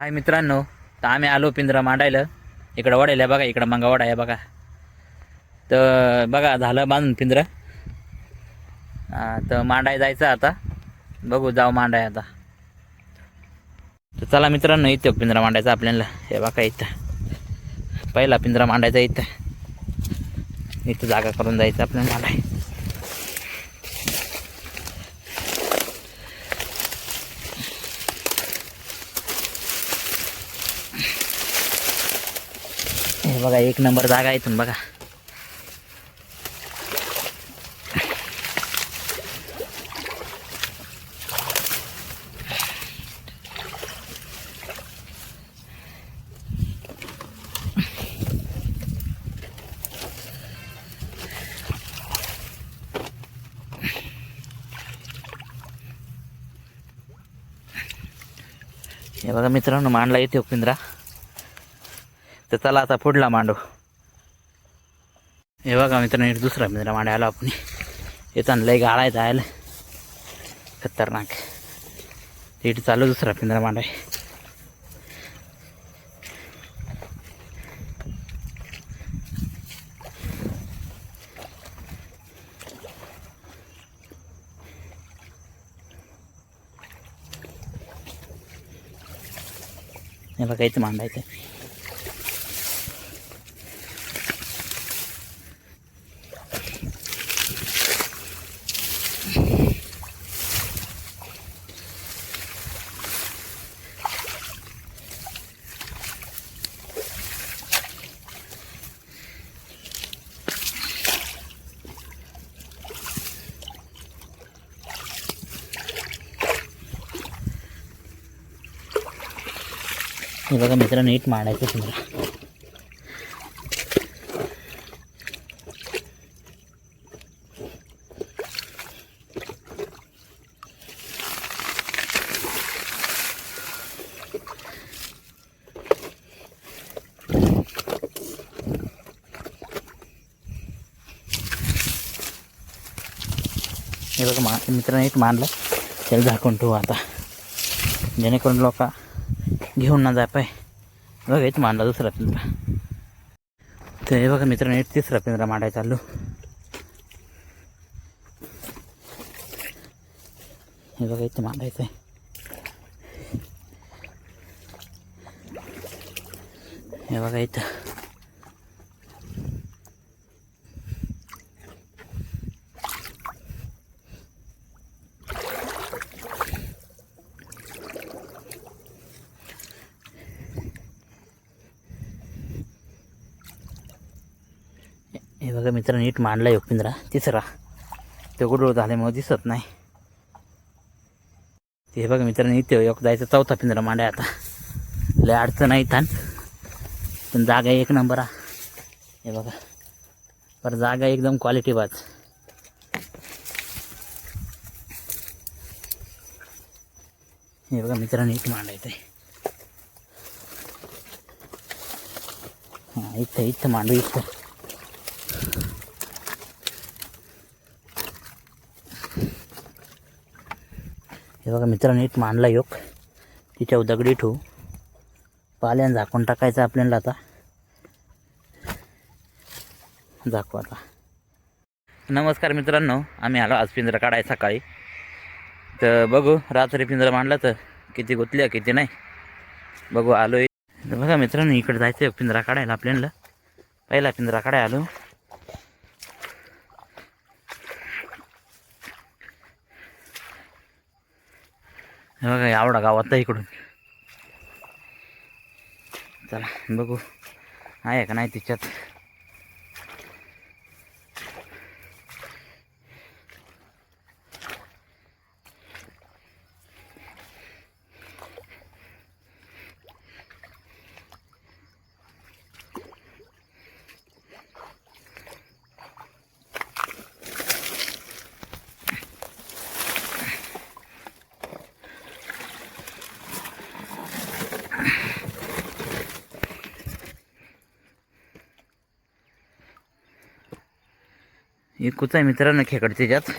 हाय मित्रांनो तर आम्ही आलो पिंजरा मांडायला. इकडं वडायला बघा इकडं मंगा वडा आहे बघा. तर बघा झालं बांधून पिंजरा. तर मांडाय जायचं आता. बघू जाऊ मांडाय आता. तर चला मित्रांनो इथं पिंजरा मांडायचा आपल्याला. हे बघा इथं. पहिला पिंजरा मांडायचा इथं. इथं जागा करून जायचं आपल्याला. मांडाय हे बघा एक नंबर जागा आहे इथून बघा. हे बघा मित्रांनो मांडला येते पिंजरा तर चला आता पुढला मांडू. हे बघा मित्रांनो दुसरा पिंजरा मांडायला आलो आपण. येताना लय गाळा आयला खतरनाक. इट चालू दुसरा पिंजरा मांडाय. हे बघा मांडायचं. हे बघा मित्र नीट मांडायचं तुम्हाला. हे बघा मा मित्रांनी एक मानलं त्याला झाकून ठेवू आता. जेणेकरून लोक घेऊन ना जाय पाय बघा इथं मांडला दुसरा पिंजरा. तर हे बघा मित्रांनो तिसरा पिंजरा मांडायचा चाललो. हे बघा इथं मांडायचं आहे हे बघा इथं. हे बघा मित्र नीट मांडला योग पिंजरा तिसरा ते गुडूळ झाल्यामुळे दिसत नाही. ते हे बघा मित्रांनो इथे योग जायचं चौथा पिंजरा मांडाय आता. लय अडचण नाही थान पण जागा एक नंबर आ हे बघा. पर जागा एकदम क्वालिटी बाज. हे बघा मित्र नीट मांडायचं हां इथं इथं मांडू इथं. हे बघा मित्रांनो एक मांडला योग. तिच्यावर दगडी ठेवू. पाल्यानं झाकून टाकायचं आपल्याला आता. झाकू आता. नमस्कार मित्रांनो आम्ही आलो आज पिंजरा काढाय सकाळी. तर बघू रात्री पिंजरा मांडला तर किती गुतल्या किती नाही. बघू आलो बघा मित्रांनो इकडे जायचं पिंजरा काढायला आपल्याला. पहिला पिंजरा काढाय आलो. बघा आवडा गावात इकडून. चला बघू. आहे का नाही तिच्यात? ही आहे मित्रांनो खेकड त्याच्यात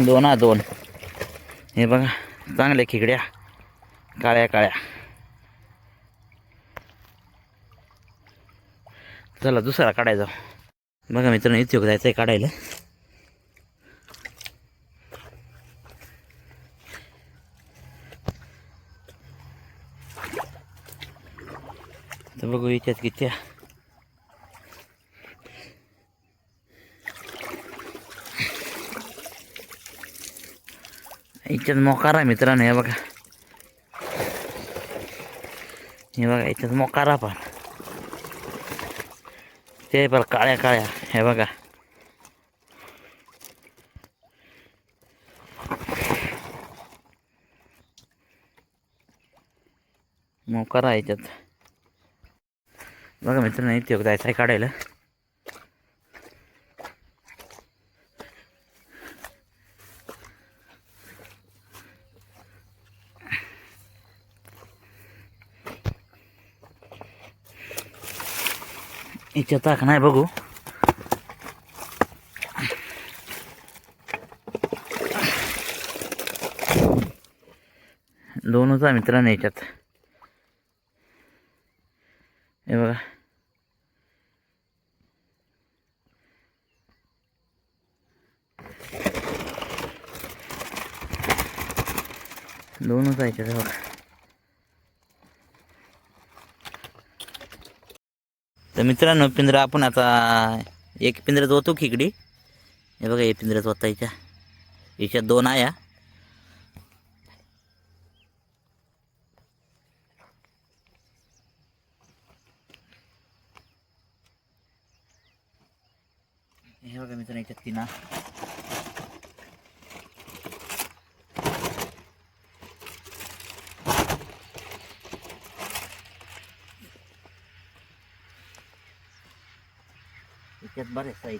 दोन हा दोन. हे बघा चांगल्या खेकड्या. काळ्या काळ्या. चला दुसरा काढायचा. बघा मित्रांनो इथे जायचं आहे काढायला. तर बघू याच्यात किती याच्यात मोकारा मित्रांनो हे बघा. हे बघा याच्यात मोकारा पण. ते पण काळ्या काळ्या हे बघा. मोकारा याच्यात बघा मित्रांनो इथे जायचं आहे काढायला. इथे टाक नाही बघू. दोनच आहे मित्रांनो याच्यात. हे बघा. दोनच आहे याच्यात बघा. तर मित्रांनो पिंजरा आपण आता एक पिंजऱ्यात होतो खिकडी हे बघा हे पिंजऱ्यात होता याच्या याच्यात दोन आया हे बघा मित्रांनो याच्यात तीन याच्यात बरेच आहे